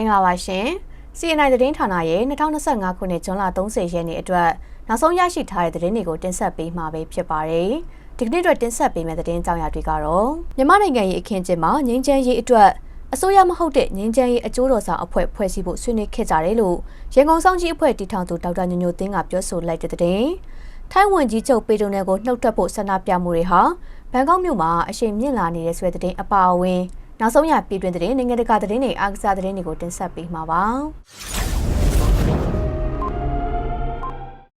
င်္ဂလာပါရှင် CNI သတင်းဌာနရဲ့2025ခုနှစ်ဇွန်လ30ရက်နေ့အတွက်နောက်ဆုံးရရှိထားတဲ့သတင်းတွေကိုတင်ဆက်ပေးမှာပဲဖြစ်ပါတယ်ဒီကနေ့အတွက်တင်ဆက်ပေးမယ့်သတင်းကြောင်းရာတွေကတော့မြန်မာနိုင်ငံရဲ့အခင်းကျင်းမှာငင်းချမ်းရေးအတွက်အစိုးရမဟုတ်တဲ့ငင်းချမ်းရေးအကျိုးတော်ဆောင်အဖွဲ့ဖွဲ့စည်းဖို့ဆွေးနွေးခဲ့ကြတယ်လို့ရန်ကုန်ဆောင်ကြီးအဖွဲ့တည်ထောင်သူဒေါက်တာညိုညိုသင်းကပြောဆိုလိုက်တဲ့သတင်းထိုင်းဝန်ကြီးချုပ်ပေတုံနယ်ကိုနှုတ်ထွက်ဖို့ဆန္ဒပြမှုတွေဟာဘန်ကောက်မြို့မှာအရှိန်မြင့်လာနေတဲ့ဆွဲတဲ့တဲ့အပါအဝင် နောက်ဆုံးရပြည်တွင်းသတင်းနိုင်ငံတကာသတင်းတွေအားကစားသတင်းတွေကိုတင်ဆက်ပေးမှာပါ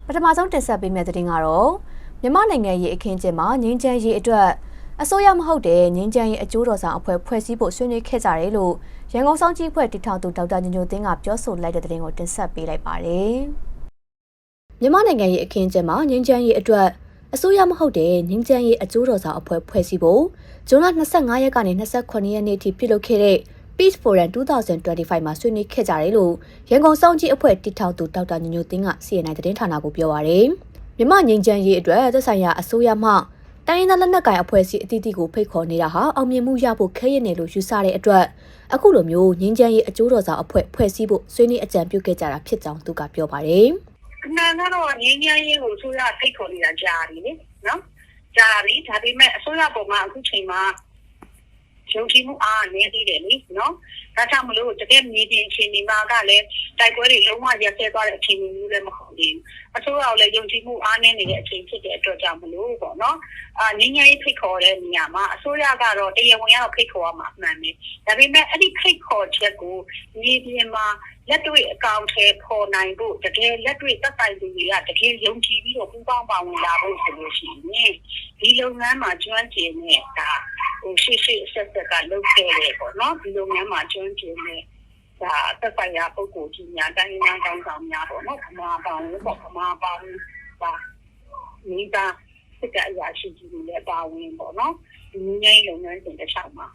ပထမဆုံးတင်ဆက်ပေးမယ့်သတင်းကတော့မြန်မာနိုင်ငံရဲ့အခင်းကျင်းမှာငင်းချမ်းရေးအတွက်အစိုးရမဟုတ်တဲ့ငင်းချမ်းရေးအကျိုးတော်ဆောင်အဖွဲ့ဖွဲ့စည်းဖို့ဆွေးနွေးခဲ့ကြတယ်လို့ရန်ကုန်ဆောင်ကြီးအဖွဲ့တည်ထောင်သူဒေါက်တာညိုညိုသင်းကပြောဆိုလိုက်တဲ့သတင်းကိုတင်ဆက်ပေးလိုက်ပါတယ်မြန်မာနိုင်ငံရဲ့အခင်းကျင်းမှာငင်းချမ်းရေးအတွက် အစိုးရမဟုတ်တဲ့ငင်းချမ်းရေးအကျိုးတော်ဆောင်အဖွဲ့ဖွဲ့စည်းဖို့ဇွန်လ25ရက်ကနေ28ရက်နေ့ထိပြုလုပ်ခဲ့တဲ့ Peace Forum 2025မှာဆွေးနွေးခဲ့ကြတယ်လို့ရန်ကုန်စောင့်ကြည့်အဖွဲ့တည်ထောင်သူဒေါက်တာညိုညိုသင်းက CNN သတင်းဌာနကိုပြောပါရယ်မြမငင်းချမ်းရေးအတွက်သက်ဆိုင်ရာအစိုးရမှတိုင်းရင်းသားလက်နက်ကိုင်အဖွဲ့အစည်းအသီးသီးကိုဖိတ်ခေါ်နေတာဟာအောင်မြင်မှုရဖို့ခဲရည်နေလို့ယူဆတဲ့အတွက်အခုလိုမျိုးငင်းချမ်းရေးအကျိုးတော်ဆောင်အဖွဲ့ဖွဲ့စည်းဖို့ဆွေးနွေးအကြံပြုခဲ့ကြတာဖြစ်ကြောင်းသူကပြောပါရယ် အမှန်ကတော့ငင်းငင်းရေးကိုအစိုးရဖိတ်ခေါ်နေတာကြားပြီလေနော်ကြားပြီဒါပေမဲ့အစိုးရပုံမှာအခုချိန်မှာယုံကြည်မှုအားနည်းသေးတယ်လေနော်ဒါကြောင့်မလို့တကယ်မြေပြင်အခြေအနေမှာကလည်းတိုက်ပွဲတွေလုံးဝရပ်ဆဲသွားတဲ့အခြေအနေမျိုးလည်းမဟုတ်သေးဘူးအစိုးရကလည်းယုံကြည်မှုအားနည်းနေတဲ့အချိန်ဖြစ်တဲ့အတွက်ကြောင့်မလို့ပေါ့နော်အာငင်းငင်းရေးဖိတ်ခေါ်တဲ့နေရာမှာအစိုးရကတော့တရားဝင်ရောက်ဖိတ်ခေါ်ရမှာအမှန်ပဲဒါပေမဲ့အဲ့ဒီဖိတ်ခေါ်ချက်ကိုမြေပြင်မှာလက်တွေ့အကောင့်ထဲပေါ်နိုင်ဖို့တကယ်လက်တွေ့သက်ဆိုင်သူတွေကတကယ်ယုံကြည်ပြီးတော့ပူးပေါင်းပါဝင်လာဖို့ဆိုလို့ရှိရင်ဒီလုပ်ငန်းမှာကျွမ်းကျင်တဲ့ဒါဟိုရှိရှိဆက်ဆက်ကလုပ်ခဲ့တယ်ပေါ့နော်ဒီလုပ်ငန်းမှာကျွမ်းကျင်တဲ့ ဒါသက်ဆိုင်ရာပုဂ္ဂိုလ်ကြီးများတိုင်းရင်းသားကောင်းဆောင်များပေါ့နော်ခမာပေါင်းပေါ့ခမာပေါင်းပါမိသားစစ်ကအရာရှိကြီးတွေလည်းပါဝင်ပေါ့နော်ဒီငင်းလုပ်ငန်းစဉ်တစ်လျှောက်မှာ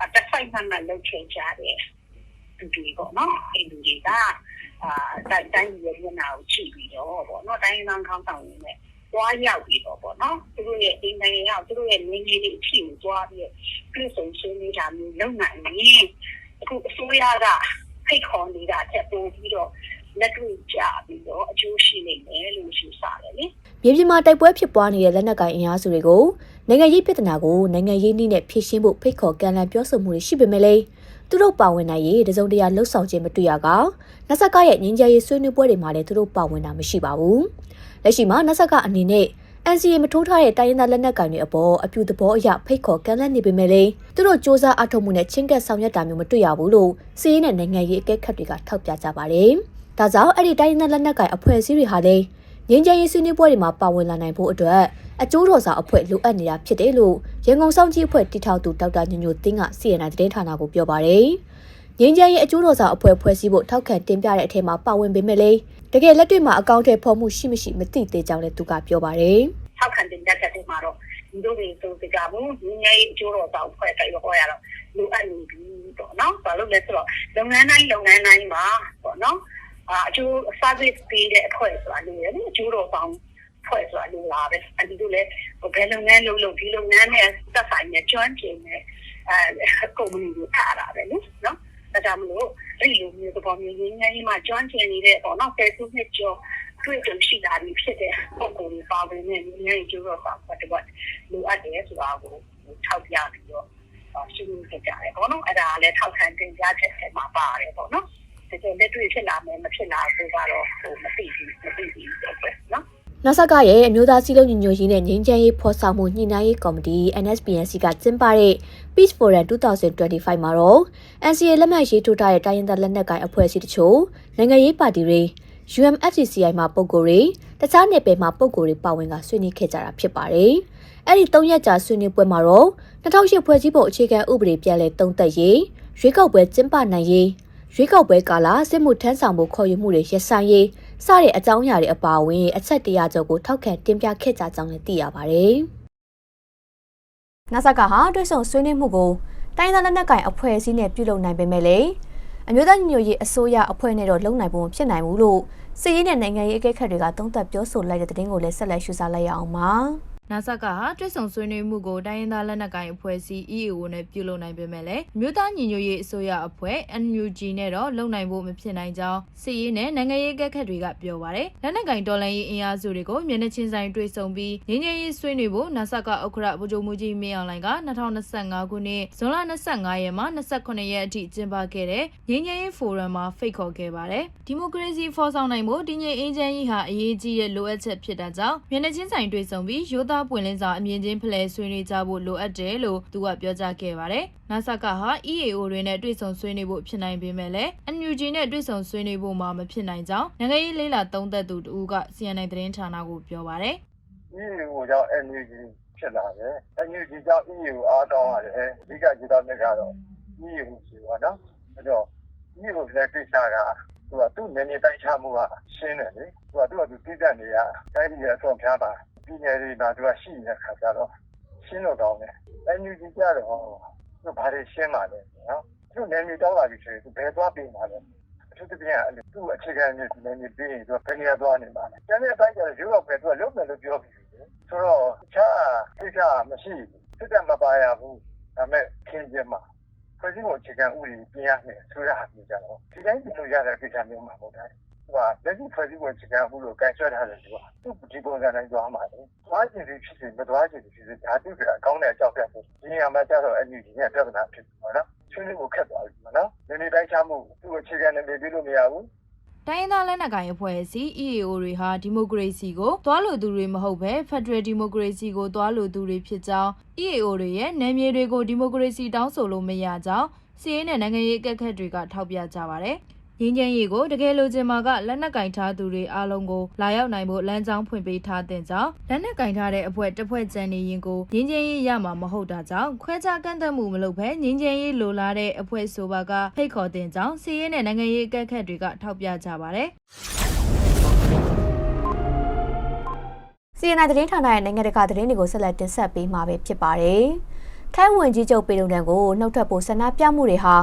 အတက်ဆိုင်မှမှလုပ်ခဲ့ကြတယ်သူတွေပေါ့နော်အဲ့လူတွေကအာတိုင်းတိုင်းရဲ့မျက်နှာကိုချိပြီးတော့ပေါ့နော်တိုင်းရင်းသားကောင်းဆောင်တွေနဲ့တွားရောက်ပြီးတော့ပေါ့နော်သူတို့ရဲ့အိမ်နိုင်ငံရောက်သူတို့ရဲ့နေကြီးတွေအဖြစ်ကိုတွားပြီးပြည်စုံရှင်းနေတာမျိုးလုပ်နိုင်ရင်အခုအစိုးရက ဖိတ်ခေါ်နေတာတက်ပို့ပြီးတော့လက်တွေ့ကြပြီးတော့အကျိုးရှိနေတယ်လို့ယူဆတယ်လေမြေပြင်မှာတိုက်ပွဲဖြစ်ပွားနေတဲ့လက်နက်ကိုင်အင်အားစုတွေကိုနိုင်ငံရေးပြည်ထနာကိုနိုင်ငံရေးနည်းနဲ့ဖြည့်ရှင်းဖို့ဖိတ်ခေါ်ကန့်လန့်ပြောဆိုမှုတွေရှိပေမဲ့လည်းသူတို့ပါဝင်နိုင်ရေးတစုံတရာလှုပ်ဆောင်ခြင်းမတွေ့ရကနဆက်ကရဲ့ငင်းကြရေးဆွေးနွေးပွဲတွေမှာလည်းသူတို့ပါဝင်တာမရှိပါဘူး။လက်ရှိမှာနဆက်ကအနေနဲ့ NCA မထိုးထားတဲ့တိုင်းရင်းသားလက်နက်ကိုင်တွေအပေါ်အပြူသဘောအရဖိတ်ခေါ်ကန့်လန့်နေပေမဲ့လည်းသူတို့စ조사အထောက်မှုနဲ့ချင်းကပ်ဆောင်ရွက်တာမျိုးမတွေ့ရဘူးလို့စီးရဲနဲ့နိုင်ငံရေးအကဲခတ်တွေကထောက်ပြကြပါတယ်။ဒါကြောင့်အဲ့ဒီတိုင်းရင်းသားလက်နက်ကိုင်အဖွဲ့အစည်းတွေဟာလည်းငင်းကြရေးဆွေးနွေးပွဲတွေမှာပါဝင်လာနိုင်ဖို့အတွက်အကျိုးတော်ဆောင်အဖွဲ့လိုအပ်နေတာဖြစ်တယ်လို့ရန်ကုန်စောင့်ကြည့်အဖွဲ့တီထောက်သူဒေါက်တာညညိုသင်းက CNN သတင်းဌာနကိုပြောပါတယ်။ငင်းကြရေးအကျိုးတော်ဆောင်အဖွဲ့ဖွဲ့စည်းဖို့ထောက်ခံတင်ပြတဲ့အထက်မှာပါဝင်ပေမဲ့လည်း တကယ်လက်တွေ့မှာအကောင့်ထဲဖော်မှုရှိမရှိမသိသေးကြောင်းလည်းသူကပြောပါတယ်။ထောက်ခံတင်ပြချက်တွေမှာတော့ဒီလိုတွေဆိုကြဘူးဒီငယ်အကျိုးတော်ဆောင်ဖွဲ့တယ်ဟောရတော့လိုအပ်နေပြီပေါ့နော်ဘာလို့လဲဆိုတော့လုပ်ငန်းတိုင်းလုပ်ငန်းတိုင်းမှာပေါ့နော်အာအကျိုး service ပေးတဲ့အဖွဲ့ဆိုတာလိုရတယ်အကျိုးတော်ဆောင်ဖွဲ့ဆိုတာလိုလာပဲအဲဒီလိုလေဘယ်လုပ်ငန်းလုပ်လို့ဒီလုပ်ငန်းနဲ့သက်ဆိုင်တဲ့ကျွမ်းကျင်တဲ့အဲကုမ္ပဏီတွေအားတာပဲနော်နော် ဒါကြောင့်မလို့အဲ့လိုမျိုးသဘောမျိုးရင်းငယ်ကြီးမှကျွမ်းကျင်နေတဲ့ပေါ့နော်ဆယ်စုနှစ်ကျော်တွေ့ကြုံရှိလာပြီးဖြစ်တဲ့ပုံပုံတွေပါဝင်တဲ့ငယ်ကျိုးတော့ဆောင်ပတ်တော့လိုအပ်တယ်ဆိုတာကိုထောက်ပြပြီးတော့ရှင်းပြကြတယ်ပေါ့နော်အဲ့ဒါလည်းထောက်ခံတင်ပြချက်ထဲမှာပါတယ်ပေါ့နော်တကယ်လက်တွေ့ဖြစ်လာမယ်မဖြစ်လာဘူးကတော့ဟိုမသိဘူးမသိဘူးတော့ပဲနော် နာဆာကရဲ့အမျိုးသားစည်းလုံးညီညွတ်ရေးနဲ့ငြိမ်းချမ်းရေးဖော်ဆောင်မှုညှိနှိုင်းရေးကော်မတီ NSPNC ကကျင်းပတဲ့ Peace Forum 2025မှာတော့ NCA လက်မှတ်ရေးထိုးထားတဲ့တိုင်းရင်းသားလက်နက်ကိုင်အဖွဲ့အစည်းတချို့နိုင်ငံရေးပါတီတွေ UMFCCI မှာပုံကိုယ်တွေတခြားနယ်ပယ်မှာပုံကိုယ်တွေပါဝင်ကဆွေးနွေးခဲ့ကြတာဖြစ်ပါတယ်။အဲ့ဒီ၃ရက်ကြာဆွေးနွေးပွဲမှာတော့2008ဖွဲ့စည်းပုံအခြေခံဥပဒေပြန်လည်သုံးသပ်ရေးရွေးကောက်ပွဲကျင်းပနိုင်ရေးရွေးကောက်ပွဲကာလစစ်မှုထမ်းဆောင်မှုခေါ်ယူမှုတွေရဆိုင်ရေး စတဲ့အကြောင်းအရာတွေအပါအဝင်အချက်တရာကျော်ကိုထောက်ခံတင်ပြခဲ့ကြကြောင်းလည်းသိရပါဗျ။နာဆာကဟာတွဲဆုံဆွေးနွေးမှုကိုတိုင်းသားလက်နက်ကိုင်အဖွဲ့အစည်းနဲ့ပြုလုပ်နိုင်ပေမဲ့လည်းအမျိုးသားညီညွတ်ရေးအစိုးရအဖွဲ့နဲ့တော့လုံနိုင်ဖို့မဖြစ်နိုင်ဘူးလို့စစ်ရေးနဲ့နိုင်ငံရေးအကဲခတ်တွေကသုံးသပ်ပြောဆိုလိုက်တဲ့သတင်းကိုလည်းဆက်လက်ရှုစားလိုက်ရအောင်ပါ နာဆာကဟာတွစ်ဆုံဆွေးနွေးမှုကိုတိုင်းရင်းသားလက်နက်ကိုင်အဖွဲ့အစည်း EAO နဲ့ပြုလုပ်နိုင်ပေမဲ့လည်းအမျိုးသားညီညွတ်ရေးအစိုးရအဖွဲ့ NUG နဲ့တော့လုံနိုင်ဖို့မဖြစ်နိုင်ကြောင်းစစ်ရေးနဲ့နိုင်ငံရေးကက်ခတ်တွေကပြောပါတယ်လက်နက်ကိုင်တော်လှန်ရေးအင်အားစုတွေကိုမျက်နှာချင်းဆိုင်တွေ့ဆုံပြီးငင်းငယ်ရေးဆွေးနွေးဖို့နာဆာကဥက္ကဋ္ဌဗိုလ်ချုပ်မှုကြီးမင်းအောင်လှိုင်က2025ခုနှစ်ဇွန်လ25ရက်မှ29ရက်အထိကျင်းပခဲ့တဲ့ငင်းငယ်ရေးဖိုရမ်မှာဖိတ်ခေါ်ခဲ့ပါတယ်ဒီမိုကရေစီဖော်ဆောင်နိုင်ဖို့တည်ငြိမ်အေးချမ်းရေးဟာအရေးကြီးတဲ့လိုအပ်ချက်ဖြစ်တာကြောင့်မျက်နှာချင်းဆိုင်တွေ့ဆုံပြီးရိုးသားပွင့်လင်းစွာအမြင်ချင်းဖလှယ်ဆွေးနွေးကြဖို့လိုအပ်တယ်လို့သူကပြောကြားခဲ့ပါတယ်။နာဆာကဟာ EAO တွေနဲ့တွေ့ဆုံဆွေးနွေးဖို့ဖြစ်နိုင်ပေမဲ့လည်း NUG နဲ့တွေ့ဆုံဆွေးနွေးဖို့မှမဖြစ်နိုင်ကြောင်းနိုင်ငံရေးလေးလာသုံးသက်သူတူက CNN သတင်းဌာနကိုပြောပါတယ် EU ကိုကြောင့် NUG ဖြစ်လာတယ်။ NUG ကြောင့် EU အားတောင်းရတယ်။အဓိကကြည့်တော့လည်းကတော့ EU ရှိပါတော့။အဲ့တော့ EU လည်းကိစ္စက သူကသူ့နေနေတိုင်းချမှုကရှင်းတယ်လေ။သူကသူကသူတိကျနေရတိုင်းပြည်အဆုံးဖြတ် ပါပြည်နယ်တွေမှာသူကရှိနေတဲ့ခါကျတော့ရှင်းတော့ကောင်းတယ်။ NUG ကြတော့သူဘာတွေရှင်းပါလဲနော်။သူနေနေတောင်းလာပြီဆိုရင်သူဘယ်သွားပြင်ပါလဲ။သူတပြင်းအဲ့သူ့အခြေခံနဲ့ဒီနေပြီးရင်သူကဘယ်နေရာသွားနေပါလဲ။ကျန်တဲ့အတိုင်းကျတော့ရုပ်ောက်ပဲသူကလုံးမယ်လို့ပြောပြီးပြီလေ။ဆိုတော့တခြားကိစ္စမရှိဘူး။စစ်တပ်မပါရဘူး။ဒါမဲ့ခင်းကျင်းမှာဖွဲ့စည်းပုံအခြေခံဥပဒေပြင်ရမယ်ဆိုရဟာမျိုးကြတော့ဒီတိုင်းပြင်လို့ရတဲ့ကိစ္စမျိုးမှာမဟုတ်ဘူး။ သူကလက်ရှိဖွဲ့စည်းပုံအခြေခံဥပဒေကိုကန်ဆွဲထားတယ်သူကသူ့ဒီပုံစံတိုင်းသွားမှာလေ။သွားချင်သည်ဖြစ်စေမသွားချင်သည်ဖြစ်စေဒါသူကအကောင်းတဲ့အကြောက်ပြတ်တယ်။ဒီနေရာမှာကျတော့ NUG နဲ့ပြဿနာဖြစ်ပြီပေါ့နော်။ဆွေးနွေးဖို့ခက်သွားပြီပေါ့နော်။နေနေတိုင်းချမှုသူ့အခြေခံနဲ့နေပြီးလို့မရဘူး။တိုင်းရင်းသားလက်နက်ကိုင်အဖွဲ့အစည်း EAO တွေဟာဒီမိုကရေစီကိုသွားလိုသူတွေမဟုတ်ဘဲ Federal Democracy ကိုသွားလိုသူတွေဖြစ်ကြောင်း EAO တွေရဲ့နယ်မြေတွေကိုဒီမိုကရေစီတောင်းဆိုလို့မရကြောင်းစီးရဲနဲ့နိုင်ငံရေးအကက်ခတ်တွေကထောက်ပြကြပါတယ်။ ရင်းချမ်းရေးကိုတကယ်လိုချင်မှာကလက်နက်ကင်ထားသူတွေအားလုံးကိုလာရောက်နိုင်ဖို့လမ်းကြောင်းဖွင့်ပေးထားတဲ့ကြောင့်လက်နက်ကင်ထားတဲ့အဖွဲ့တစ်ဖွဲ့ကြံနေရင်ကိုရင်းချမ်းရေးရမှာမဟုတ်တာကြောင့်ခွဲခြားကန့်သက်မှုမလုပ်ဘဲရင်းချမ်းရေးလိုလားတဲ့အဖွဲ့ဆိုပါကဖိတ်ခေါ်တဲ့ကြောင့်စီးရဲနဲ့နိုင်ငံရေးအကက်ခတ်တွေကထောက်ပြကြပါတယ်။ CNN သတင်းဌာနရဲ့နိုင်ငံတကာသတင်းတွေကိုဆက်လက်တင်ဆက်ပေးမှာပဲဖြစ်ပါတယ်။ထိုင်းဝန်ကြီးချုပ်ပေတုံတန်ကိုနှုတ်ထွက်ဖို့ဆန္ဒပြမှုတွေဟာ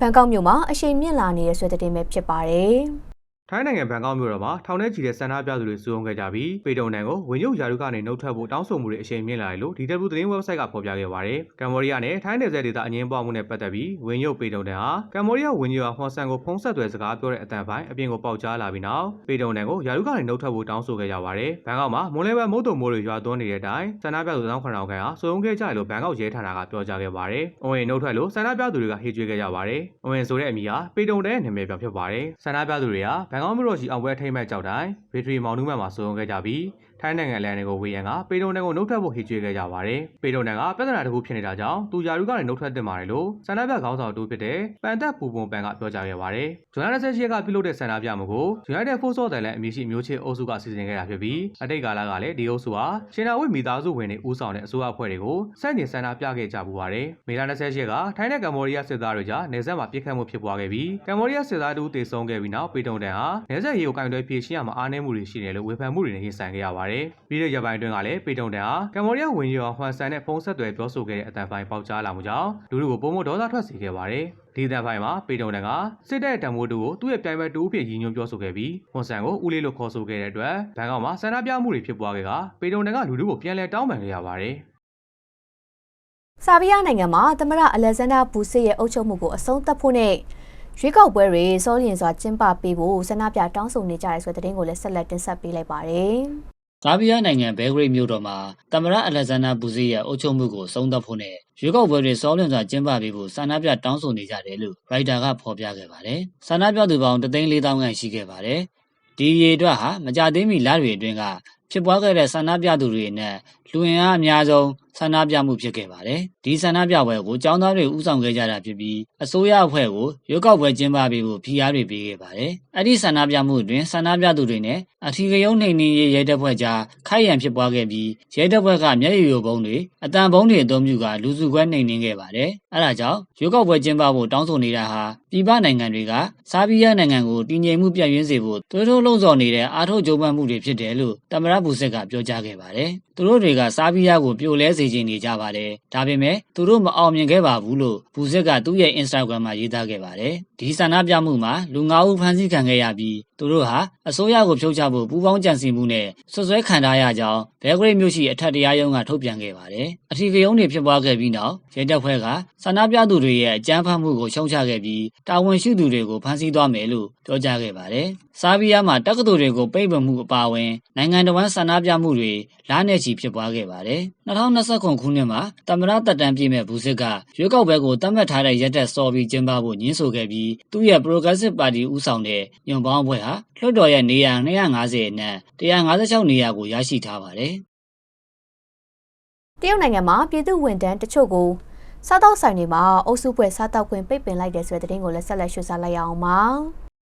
ဘန်ကောက်မြို့မှာအရှိန်မြင့်လာနေတဲ့ဆွေးတဲ့ပဲဖြစ်ပါတယ်။ ထိုင်းနိုင်ငံဘန်ကောက်မြို့တော်မှာထောင်ထဲချီတဲ့ဆန္ဒပြသူတွေစုရုံးခဲ့ကြပြီးပေတုံတန်ကိုဝင်ရုပ်ယာရုကနေနှုတ်ထွက်ဖို့တောင်းဆိုမှုတွေအရှိန်မြင့်လာတယ်လို့ DW သတင်း website ကဖော်ပြခဲ့ပါတယ်။ကမ္ဘောဒီးယားနဲ့ထိုင်းနယ်စပ်ဒေသအငင်းပွားမှုနဲ့ပတ်သက်ပြီးဝင်ရုပ်ပေတုံတန်ဟာကမ္ဘောဒီးယားဝင်ရုပ်ဟွန်ဆန်ကိုဖုံးဆက်သွယ်စကားပြောတဲ့အတန်ပိုင်းအပြင်ကိုပေါက်ကြားလာပြီးနောက်ပေတုံတန်ကိုယာရုကနေနှုတ်ထွက်ဖို့တောင်းဆိုခဲ့ကြပါတယ်။ဘန်ကောက်မှာမွန်လဲဘန်မုတ်တုံမိုးတွေရွာသွန်းနေတဲ့အတိုင်းဆန္ဒပြသူတောင်းခဏအောင်ခန့်ဟာစုရုံးခဲ့ကြတယ်လို့ဘန်ကောက်ရဲဌာနကပြောကြားခဲ့ပါတယ်။အဝင်နှုတ်ထွက်လို့ဆန္ဒပြသူတွေကဟေ့ကြွေးခဲ့ကြပါတယ်။အဝင်ဆိုတဲ့အမည်ဟာပေတုံတန်ရဲ့နာမည်ပြောင်ဖြစ်ပါတယ်။ဆန္ဒပြသူတွေကဘန်ကောက်မြို့တော်ရှိအောင်ပွဲထိမ့်မဲ့ကြောက်တိုင်းဘီထရီမောင်နှူးမန်မှာစုံခဲ့ကြပြီး ထိုင်းနိုင်ငံလန်တွေကိုဝေယံကပေတုံတန်ကိုနှုတ်ထွက်ဖို့ဟေ့ကျွေးခဲ့ကြပါတယ်။ပေတုံတန်ကပြဿနာတစ်ခုဖြစ်နေတာကြောင့်သူယာရုကနေနှုတ်ထွက်တင်ပါတယ်လို့ဆန္ဒပြခေါင်းဆောင်တူဖြစ်တဲ့ပန်တက်ပူပွန်ပန်ကပြောကြားခဲ့ပါတယ်။ဇွန်လ28ရက်ကပြုလုပ်တဲ့ဆန္ဒပြမှုကို United Force of Thailand အမည်ရှိမျိုးချစ်အုပ်စုကစီစဉ်ခဲ့တာဖြစ်ပြီးအတိတ်ကာလကလည်းဒီအုပ်စုဟာရှင်နာဝိမိသားစုဝင်တွေဦးဆောင်တဲ့အစိုးရအဖွဲ့တွေကိုစန့်ကျင်ဆန္ဒပြခဲ့ကြပူပါတယ်။မေလ28ရက်ကထိုင်းနဲ့ကမ္ဘောဒီးယားစစ်သားတွေကြားနေဆက်မှာပြစ်ခတ်မှုဖြစ်ပွားခဲ့ပြီးကမ္ဘောဒီးယားစစ်သားတူတေဆုံးခဲ့ပြီးနောက်ပေတုံတန်ဟာနေဆက်ရေကိုကင်တွယ်ဖြည့်ရှင်းရမှာအားနည်းမှုတွေရှိတယ်လို့ဝေဖန်မှုတွေနဲ့ရင်ဆိုင်ခဲ့ရပါတယ်။ပြီးတဲ့ရက်ပိုင်းအတွင်းကလည်းပေတုံတန်ဟာကမ္ဘောဒီးယားဝင်ရောဟွမ်ဆန်နဲ့ဖုန်းဆက်သွယ်ပြောဆိုခဲ့တဲ့အတန်ပိုင်းပေါက်ကြားလာမှုကြောင့်လူလူကိုပုံမဒေါသထွက်စေခဲ့ပါတယ်။ဒီတန်ပိုင်းမှာပေတုံတန်ကစစ်တပ်တံမိုးတူကိုသူ့ရဲ့ပြိုင်ဘက်တူအဖြစ်ရည်ညွှန်းပြောဆိုခဲ့ပြီးဟွန်ဆန်ကိုဦးလေးလို့ခေါ်ဆိုခဲ့တဲ့အတွက်ဘန်ကောက်မှာဆန္ဒပြမှုတွေဖြစ်ပွားခဲ့ကပေတုံတန်ကလူလူကိုပြန်လည်တောင်းပန်ခဲ့ရပါတယ်။ဆာဘီးယားနိုင်ငံမှာသမရအလက်ဇန်ဒါဘူစစ်ရဲ့အုပ်ချုပ်မှုကိုအဆုံးသတ်ဖို့နဲ့ရွေးကောက်ပွဲတွေစောလျင်စွာကျင်းပပေးဖို့ဆန္ဒပြတောင်းဆိုနေကြတဲ့ဆိုတဲ့သတင်းကိုလည်းဆက်လက်တင်ဆက်ပေးလိုက်ပါတယ်။ ဂါဘီးယားနိုင်ငံဘဲဂရိတ်မြို့တော်မှာတမရအလက်ဇန္ဒာဘူစီရဲ့အုပ်ချုပ်မှုကိုဆုံးသတ်ဖို့နဲ့ရွေးကောက်ပွဲတွေစောလွန်စွာကျင်းပပေးဖို့ဆန္ဒပြတောင်းဆိုနေကြတယ်လို့ရိုက်တာကဖော်ပြခဲ့ပါတယ်။ဆန္ဒပြသူပေါင်း3,400ခန့်ရှိခဲ့ပါတယ်။ဒီရေအတွက်ဟာမကြသေးမီလတွေအတွင်းကဖြစ်ပွားခဲ့တဲ့ဆန္ဒပြသူတွေနဲ့လူဝင်အားအများဆုံးဆန္ဒပြမှုဖြစ်ခဲ့ပါတယ်။ဒီဆန္ဒပြပွဲကိုចောင်းသားတွေဥဆောင်ခဲ့ကြတာဖြစ်ပြီးအစိုးရအဖွဲ့ကိုရွေးကောက်ပွဲကျင်းပပေးဖို့ဖိအားတွေပေးခဲ့ပါတယ်။အဲ့ဒီဆန္ဒပြမှုအတွင်းဆန္ဒပြသူတွေနဲ့အထီးကယုံနှိမ်နင်းရေးရဲတပ်ဖွဲ့ကြားခိုက်ရန်ဖြစ်ပွားခဲ့ပြီးရဲတပ်ဖွဲ့ကမျက်ရည်ယိုဘုံတွေအတန်ဘုံတွေအုံပြုကလူစုခွဲနှိမ်နင်းခဲ့ပါတယ်။အဲ့ဒါကြောင့်ရွေးကောက်ပွဲကျင်းပဖို့တောင်းဆိုနေတာဟာပြည်ပနိုင်ငံတွေကဆာဘီးယားနိုင်ငံကိုတည်ငြိမ်မှုပြည့်ရင်းစေဖို့တွေးထိုးလှုံ့ဆော်နေတဲ့အားထုတ်ကြိုးပမ်းမှုတွေဖြစ်တယ်လို့တမရဘူဆက်ကပြောကြားခဲ့ပါတယ်။သူတို့တွေကဆာဘီးယားကိုပြိုလဲစေချင်နေကြပါတယ်။ဒါပေမဲ့သူတို့မအောင်မြင်ခဲ့ပါဘူးလို့ဘူစစ်ကသူ့ရဲ့ Instagram မှာရေးသားခဲ့ပါတယ်။ဒီဆန္ဒပြမှုမှာလူ၅ဦးဖမ်းဆီးခံခဲ့ရပြီးသူတို့ဟာအစိုးရကိုဖြုတ်ချဖို့ပူးပေါင်းကြံစည်မှုနဲ့ဆွဆွဲခံထားရကြောင်းဘဲဂရိတ်မြို့ရှိအထက်တရားရုံးကထုတ်ပြန်ခဲ့ပါတယ်။အထီးကရုံးတွေဖြစ်ပွားခဲ့ပြီးနောက်ရဲတပ်ဖွဲ့ကဆန္ဒပြသူတွေရဲ့အကြမ်းဖက်မှုကိုရှုံချခဲ့ပြီးတာဝန်ရှိသူတွေကိုဖမ်းဆီးသွားမယ်လို့ပြောကြားခဲ့ပါတယ်။ဆာဘီးယားမှာတက္ကသိုလ်တွေကိုပိတ်ပင်မှုအပါအဝင်နိုင်ငံတော်ဝန်ဆန္ဒပြမှုတွေလားနဲ့ချီဖြစ်ပွားခဲ့ပါတယ်။2029ခုနှစ်မှာတမရတက်တန်ပြည့်မဲ့ဘူးစစ်ကရွေးကောက်ပွဲကိုတတ်မှတ်ထားတဲ့ရက်တက်စော်ပြီးကျင်းပဖို့ညှင်းဆိုခဲ့ပြီးသူ့ရဲ့ Progressive Party ဦးဆောင်တဲ့ညွန်ပေါင်းအဖွဲ့ဟာလွှတ်တော်ရဲ့နေရာ250အနက်156နေရာကိုရရှိထားပါတယ်။တရုတ်နိုင်ငံမှာပြည်သူဝန်ထမ်းတချို့ကိုစားတောက်ဆိုင်တွေမှာအုပ်စုပွဲစားတောက်ခွင့်ပိတ်ပင်လိုက်တဲ့ဆိုတဲ့သတင်းကိုလည်းဆက်လက်ရှုစားလိုက်ရအောင်ပါ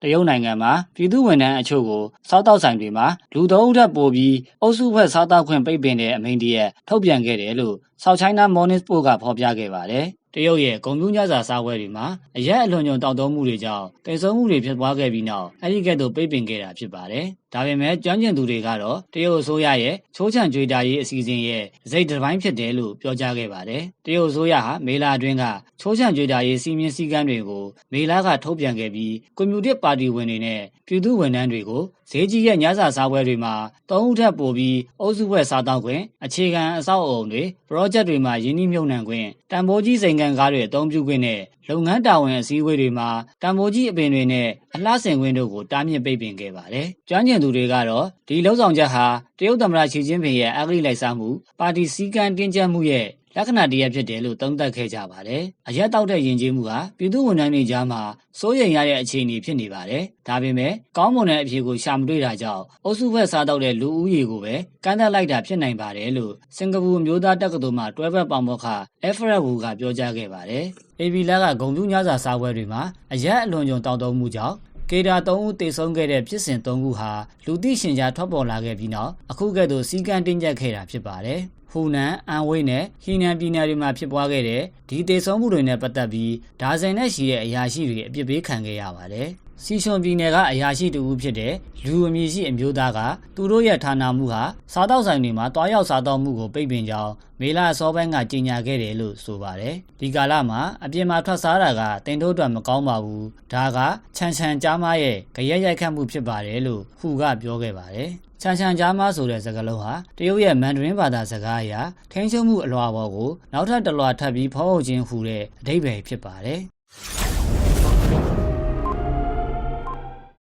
တရုတ်နိုင်ငံမှာပြည်သူဝန်ထမ်းအချို့ကိုစားတောက်ဆိုင်တွေမှာလူသုံးဦးထပ်ပို့ပြီးအုပ်စုဖွဲ့စားတောက်ခွင့်ပိတ်ပင်တဲ့အမိန့်တရက်ထုတ်ပြန်ခဲ့တယ်လို့ South China Morning Post ကဖော်ပြခဲ့ပါတယ်။တရုတ်ရဲ့ဂုံပြူးညစာစားပွဲတွေမှာအရက်အလွန်ညွန်တောက်တမှုတွေကြောင့်တိတ်ဆုံးမှုတွေဖြစ်ပွားခဲ့ပြီးနောက်အဲဒီကဲ့သို့ပိတ်ပင်ခဲ့တာဖြစ်ပါတယ်။ဒါပေမဲ့ကျွမ်းကျင်သူတွေကတော့တရုတ်အစိုးရရဲ့ချိုးချံကြွေတာရေးအစီအစဉ်ရဲ့စိတ်တစ်ပိုင်းဖြစ်တယ်လို့ပြောကြားခဲ့ပါတယ်။တရုတ်အစိုးရဟာမေလာအတွင်းကချိုးချံကြွေတာရေးစီမင်းစည်းကမ်းတွေကိုမေလာကထုတ်ပြန်ခဲ့ပြီးကွန်မြူနစ်ပါတီဝင်တွေနဲ့ပြည်သူဝန်ထမ်းတွေကိုဈေးကြီးရဲ့ညစာစားပွဲတွေမှာသုံးဦးထက်ပိုပြီးအုပ်စုဖွဲ့စားတောက်ခွင့်အခြေခံအဆောက်အအုံတွေ project တွေမှာရင်းနှီးမြှုပ်နှံခွင့်တန်ဖိုးကြီးစိန်ခံကားတွေအသုံးပြုခွင့်နဲ့လုပ်ငန်းတာဝန်အစည်းအဝေးတွေမှာတန်ဖိုးကြီးအပင်တွေနဲ့အလှဆင်ခွင့်တို့ကိုတားမြစ်ပိတ်ပင်ခဲ့ပါတယ်။ကျွမ်းကျင်သူတွေကတော့ဒီလှုပ်ဆောင်ချက်ဟာတရုတ်သမ္မတရှီကျင်းပင်ရဲ့အဂတိလိုက်စားမှုပါတီစည်းကမ်းတင်းကျပ်မှုရဲ့လက္ခဏာတရက်ဖြစ်တယ်လို့သုံးသပ်ခဲ့ကြပါတယ်။အရက်တောက်တဲ့ယဉ်ကျေးမှုဟာပြည်သူဝန်ထမ်းတွေကြားမှာစိုးရိမ်ရတဲ့အခြေအနေဖြစ်နေပါတယ်။ဒါပေမဲ့ကောင်းမွန်တဲ့အဖြေကိုရှာမတွေ့တာကြောင့်အုပ်စုဖွဲ့စားတောက်တဲ့လူဦးရေကိုပဲကန့်သတ်လိုက်တာဖြစ်နိုင်ပါတယ်လို့စင်ကာပူမျိုးသားတက္ကသိုလ်မှတွဲဖက်ပေါမောက္ခအဖရက်ဝူကပြောကြားခဲ့ပါတယ်။ AB လက်ကဂုံပြူးညစာစားပွဲတွေမှာအရက်အလွန်ကြုံတောက်တမှုကြောင့် ကေဒါ3ဦးတေဆုံးခဲ့တဲ့ဖြစ်စဉ်3ခုဟာလူသိရှင်ကြားထွက်ပေါ်လာခဲ့ပြီးနောက်အခုကဲ့သို့စီကံတင်းကျပ်ခဲ့တာဖြစ်ပါတယ်။ဟူနန်အန်ဝိတ်နဲ့ဟီနန်ပြည်နယ်တွေမှာဖြစ်ပွားခဲ့တဲ့ဒီတေဆုံးမှုတွေနဲ့ပတ်သက်ပြီးဒါဇင်နဲ့ရှိတဲ့အရာရှိတွေအပြစ်ပေးခံခဲ့ရပါတယ်။ စီရှွန်ပြည်နယ်ကအရာရှိတူဦးဖြစ်တဲ့လူအမည်ရှိအမျိုးသားကသူတို့ရဲ့ဌာနမှုဟာစားတောက်ဆိုင်တွေမှာတွားရောက်စားတောက်မှုကိုပိတ်ပင်ကြောင်းမေလာအစောပိုင်းကကြေညာခဲ့တယ်လို့ဆိုပါတယ်။ဒီကာလမှာအပြင်မှာထွက်စားတာကတင်တို့အတွက်မကောင်းပါဘူး။ဒါကခြံခြံကြားမရဲ့ကြရက်ရိုက်ခတ်မှုဖြစ်ပါတယ်လို့ဟူကပြောခဲ့ပါတယ်။ချန်ချန်ကြားမဆိုတဲ့စကားလုံးဟာတရုတ်ရဲ့မန်ဒရင်းဘာသာစကားအရထိန်းချုပ်မှုအလွှာပေါ်ကိုနောက်ထပ်တစ်လွှာထပ်ပြီးဖော်ဟုတ်ခြင်းဟူတဲ့အဓိပ္ပာယ်ဖြစ်ပါတယ်။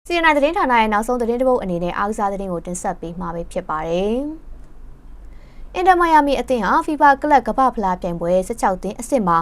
စီရင်နိုင်သတင်းဌာနရဲ့နောက်ဆုံးသတင်းတစ်ပုဒ်အနေနဲ့အားကစားသတင်းကိုတင်ဆက်ပေးမှာပဲဖြစ်ပါတယ်။အင်တာမိုင်ယာမီအသင်းဟာ FIFA ကလပ်ကမ္ဘာဖလားပြိုင်ပွဲ16သင်းအစ်စ်မှာ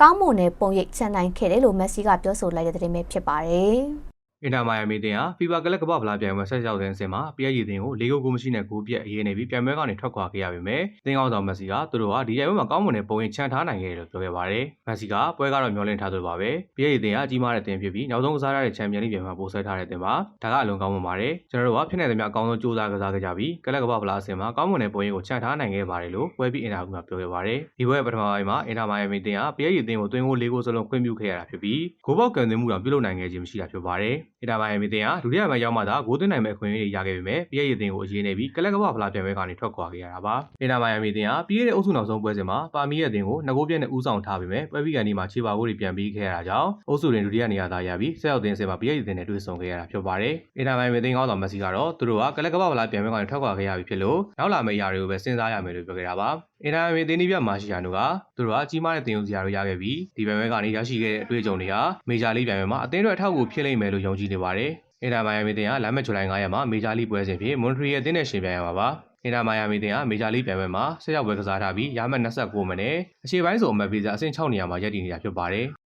ကောင်းမွန်တဲ့ပုံရိပ်ချန်နိုင်ခဲ့တယ်လို့မက်ဆီကပြောဆိုလိုက်တဲ့သတင်းပဲဖြစ်ပါတယ်။ အင်တာမိုင်ယာမီတင်ဟာ FIFA ကလပ်ကမ္ဘာဖလားပြိုင်ပွဲဆက်ရောက်တဲ့အဆင့်မှာ PSG တင်ကို၄ဂိုးကိုမရှိနဲ့ဂိုးပြက်အရေးနေပြီးပြိုင်ပွဲကနေထွက်ခွာခဲ့ရပေမဲ့တင်အောင်ဆောင်မက်ဆီကသူတို့ဟာဒီပြိုင်ပွဲမှာကောင်းမွန်တဲ့ပုံရိပ်ချန်ထားနိုင်ခဲ့တယ်လို့ပြောခဲ့ပါတယ်။မက်ဆီကပွဲကတော့မျောလင့်ထားသလိုပါပဲ။ PSG တင်ဟာကြီးမားတဲ့တင်ဖြစ်ပြီးနောက်ဆုံးကစားရတဲ့ချန်ပီယံလိပြိုင်မှာပို့ဆွဲထားတဲ့တင်ပါ။ဒါကအလွန်ကောင်းမွန်ပါတယ်။ကျွန်တော်တို့ကဖြစ်နေသမျှအကောင်းဆုံးကြိုးစားကစားခဲ့ကြပြီးကလပ်ကမ္ဘာဖလားအဆင့်မှာကောင်းမွန်တဲ့ပုံရိပ်ကိုချန်ထားနိုင်ခဲ့ပါတယ်လို့ပွဲပြီးအင်တာဗျူးမှာပြောခဲ့ပါတယ်။ဒီပွဲပထမပိုင်းမှာအင်တာမိုင်ယာမီတင်ဟာ PSG တင်ကိုသွင်းဂိုး၄ဂိုးစလုံးခွင့်ပြုခဲ့ရတာဖြစ်ပြီးဂိုးပေါက်ကန်သွင်းမှုတောင်ပြုလုပ်နိုင်ခဲ့ခြင်းမရှိတာဖြစ်ပါတယ်။ အင်တာမိုင်ယာမီတင်ဟာဒုတိယပိုင်းရောက်မှသာဂိုးသွင်းနိုင်မဲ့အခွင့်အရေးတွေရခဲ့ပေမဲ့ PSG တင်ကိုအရေးနေပြီးကလပ်ကမ္ဘာဖလားပြိုင်ပွဲကနေထွက်ခွာခဲ့ရတာပါ။အင်တာမိုင်ယာမီတင်ဟာပြီးခဲ့တဲ့အုပ်စုနောက်ဆုံးပွဲစဉ်မှာပါမီရဲ့တင်ကိုနှစ်ဂိုးပြည့်နဲ့ဦးဆောင်ထားပေမဲ့ပွဲပြီးကန်ဒီမှာခြေပါဂိုးတွေပြန်ပြီးခဲ့ရတာကြောင့်အုပ်စုတွင်ဒုတိယနေရာသာရပြီးဆက်ရောက်တင်အဆင့်မှာ PSG တင်နဲ့တွေ့ဆုံခဲ့ရတာဖြစ်ပါတယ်။အင်တာမိုင်ယာမီတင်ကောင်းဆောင်မက်ဆီကတော့သူတို့ကကလပ်ကမ္ဘာဖလားပြိုင်ပွဲကနေထွက်ခွာခဲ့ရပြီဖြစ်လို့နောက်လာမယ့်အရာတွေကိုပဲစဉ်းစားရမယ်လို့ပြောခဲ့တာပါ။ အင်တာမိုင်ယာမီတင်ဒီပြမာရှိယာနိုကသူတို့ကကြီးမားတဲ့တင်ယူစရာတွေရခဲ့ပြီးဒီပြိုင်ပွဲကနေရရှိခဲ့တဲ့အတွေ့အကြုံတွေဟာမေဂျာလိပြိုင်ပွဲမှာအသင်းအတွက်အထောက်အကူဖြစ်လိမ့်မယ်လို့ယုံကြည်နေပါတယ်။အင်တာမိုင်ယာမီတင်ကလမ်းမချူလိုင်း9ရက်မှာမေဂျာလိပွဲစဉ်ဖြင့်မွန်ထရီယယ်အသင်းနဲ့ရှင်ပြိုင်ရမှာပါ။အင်တာမိုင်ယာမီတင်ကမေဂျာလိပြိုင်ပွဲမှာဆက်ရောက်ပွဲကစားထားပြီးရမှတ်29မိနစ်အရှေ့ပိုင်းဆိုအမှတ်ပေးစာအဆင့်6နေရာမှာရပ်တည်နေတာဖြစ်ပါတယ်။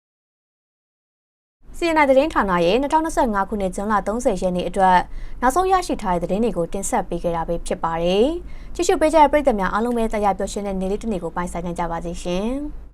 စီရင်နိုင်သတင်းဌာနရဲ့2025ခုနှစ်ဇွန်လ30ရက်နေ့အတွက်နောက်ဆုံးရရှိထားတဲ့သတင်းတွေကိုတင်ဆက်ပေးခဲ့တာပဲဖြစ်ပါတယ်။ကြည့်ရှုပေးကြတဲ့ပရိသတ်များအားလုံးပဲတရားပျော်ရွှင်တဲ့နေ့လေးတစ်နေ့ကိုပိုင်ဆိုင်ကြပါစေရှင်။